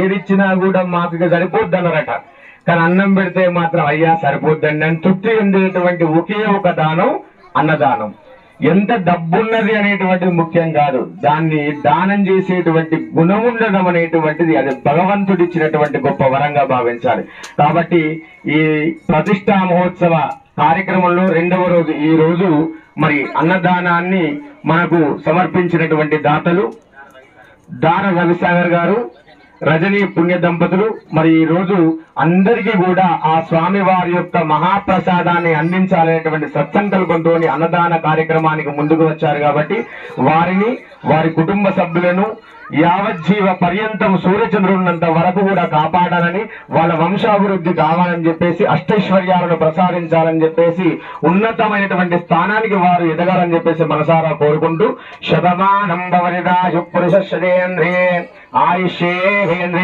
ఏదిచ్చినా కూడా మాకు సరిపోద్ది అన్నారట కానీ అన్నం పెడితే మాత్రం అయ్యా సరిపోద్దండి అని తృప్తి ఉండేటువంటి ఒకే ఒక దానం అన్నదానం. ఎంత డబ్బున్నది అనేటువంటిది ముఖ్యం కాదు. దాన్ని దానం చేసేటువంటి గుణం ఉండడం అనేటువంటిది అది భగవంతుడు ఇచ్చినటువంటి గొప్ప వరంగా భావించాలి. కాబట్టి ఈ ప్రతిష్టా మహోత్సవ కార్యక్రమంలో రెండవ రోజు ఈ రోజు మరి అన్నదానాన్ని మనకు సమర్పించినటువంటి దాతలు దార రవిసాగర్ గారు రజనీ పుణ్య దంపతులు. మరి ఈ రోజు అందరికీ కూడా ఆ స్వామి వారి యొక్క మహాప్రసాదాన్ని అందించాలనేటువంటి సత్సంకల్పంతో అన్నదాన కార్యక్రమానికి ముందుకు వచ్చారు కాబట్టి వారిని వారి కుటుంబ సభ్యులను యావజ్జీవ పర్యంతం సూర్యచంద్రున్నంత వరకు కూడా కాపాడాలని వాళ్ళ వంశాభివృద్ధి కావాలని చెప్పేసి అష్టైశ్వర్యాలను ప్రసాదించాలని చెప్పేసి ఉన్నతమైనటువంటి స్థానానికి వారు ఎదగాలని చెప్పేసి మనసారా కోరుకుంటూ శతమానం I share in